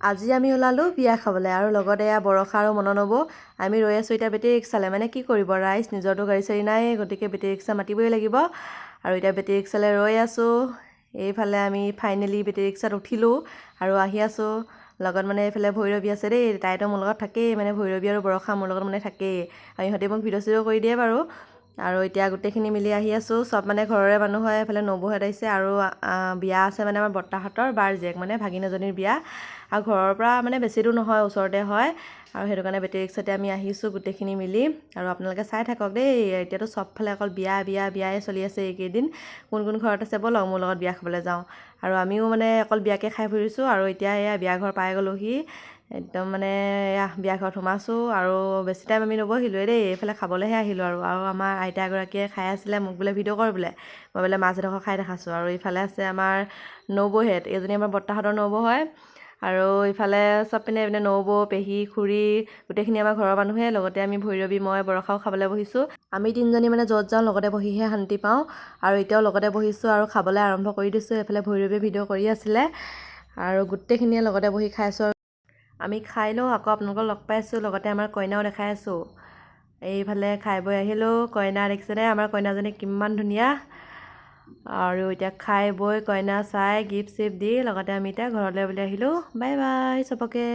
আজি আমি ওলালোঁ বিয়া খাবলৈ আৰু লগতে এয়া বৰষা আৰু মননবৌ আমি ৰৈ আছোঁ এতিয়া বেটেৰী ৰিক্সালৈ। মানে কি কৰিব ৰাইজ? নিজৰতো গাড়ী চাড়ী নাই গতিকে বেটেৰী ৰিক্সা মাতিবই লাগিব। আৰু এতিয়া বেটেৰী ৰিক্সালৈ ৰৈ আছোঁ। এইফালে আমি ফাইনেলি বেটেৰী ৰিক্সাত উঠিলোঁ আৰু আহি আছোঁ। লগত মানে এইফালে ভৈৰৱী আছে দেই। তাইতো মোৰ লগত থাকেই। মানে ভৈৰৱী আৰু বৰষা মোৰ লগত মানে থাকেই। আৰু ইহঁতে মোক ভিডিঅ' চিডিঅ' কৰি দিয়ে বাৰু। আৰু এতিয়া গোটেইখিনি মিলি আহি আছোঁ। চব মানে ঘৰৰে মানুহ হয় এইফালে নবৌহঁত আহিছে আৰু বিয়া আছে মানে আমাৰ বৰ্তাহঁতৰ বাৰ জীয়েক মানে ভাগিন এজনীৰ বিয়া। আৰু ঘৰৰ পৰা মানে বেছি দূৰ নহয় ওচৰতে হয়। আৰু সেইটো কাৰণে বেটেৰী ৰিক্সাতে আমি আহিছোঁ গোটেইখিনি মিলি। আৰু আপোনালোকে চাই থাকক দেই এতিয়াতো চবফালে অকল বিয়া বিয়া বিয়াই চলি আছে এইকেইদিন। কোন কোন ঘৰত আছে ব'লক মোৰ লগত বিয়া খাবলৈ যাওঁ। আৰু আমিও মানে অকল বিয়াকে খাই ফুৰিছোঁ। আৰু এতিয়া এয়া বিয়া ঘৰ পাই গ'লোহি একদম মানে এয়া বিয়া ঘৰত সোমাইছোঁ আৰু বেছি টাইম আমি নবহিলোঁৱে দেই এইফালে খাবলৈহে আহিলোঁ আৰু আৰু আমাৰ আইতা এগৰাকীয়ে খাই আছিলে মোক বোলে ভিডিঅ' কৰ বোলে মই বোলে মাছ এডোখৰ খাই দেখাইছোঁ আৰু ইফালে আছে আমাৰ নবৌহেঁত এইজনী আমাৰ বৰ্তাহঁতৰ নবৌ হয় আৰু ইফালে চব পিনে এইপিনে নবৌ পেহী খুৰী গোটেইখিনি আমাৰ ঘৰৰ মানুহে লগতে আমি ভৈৰৱী মই বৰষাও খাবলৈ বহিছোঁ আমি তিনিজনী মানে য'ত যাওঁ লগতে বহিহে শান্তি পাওঁ আৰু এতিয়াও লগতে বহিছোঁ আৰু খাবলৈ আৰম্ভ কৰি দিছোঁ এইফালে ভৈৰৱীয়ে ভিডিঅ' কৰি আছিলে আৰু গোটেইখিনিয়ে লগতে বহি খাইছোঁ আমি খাই লওঁ আকৌ আপোনালোকক লগ পাইছোঁ লগতে আমাৰ কইনাও দেখাই আছোঁ। এইফালে খাই বৈ আহিলোঁ কইনা দেখিছেনে? আমাৰ কইনাজনী কিমান ধুনীয়া। আৰু এতিয়া খাই বৈ কইনা চাই গিফ্ট চিফ্ট দি লগতে আমি এতিয়া ঘৰলৈ বুলি আহিলোঁ। বাই বাই চবকে।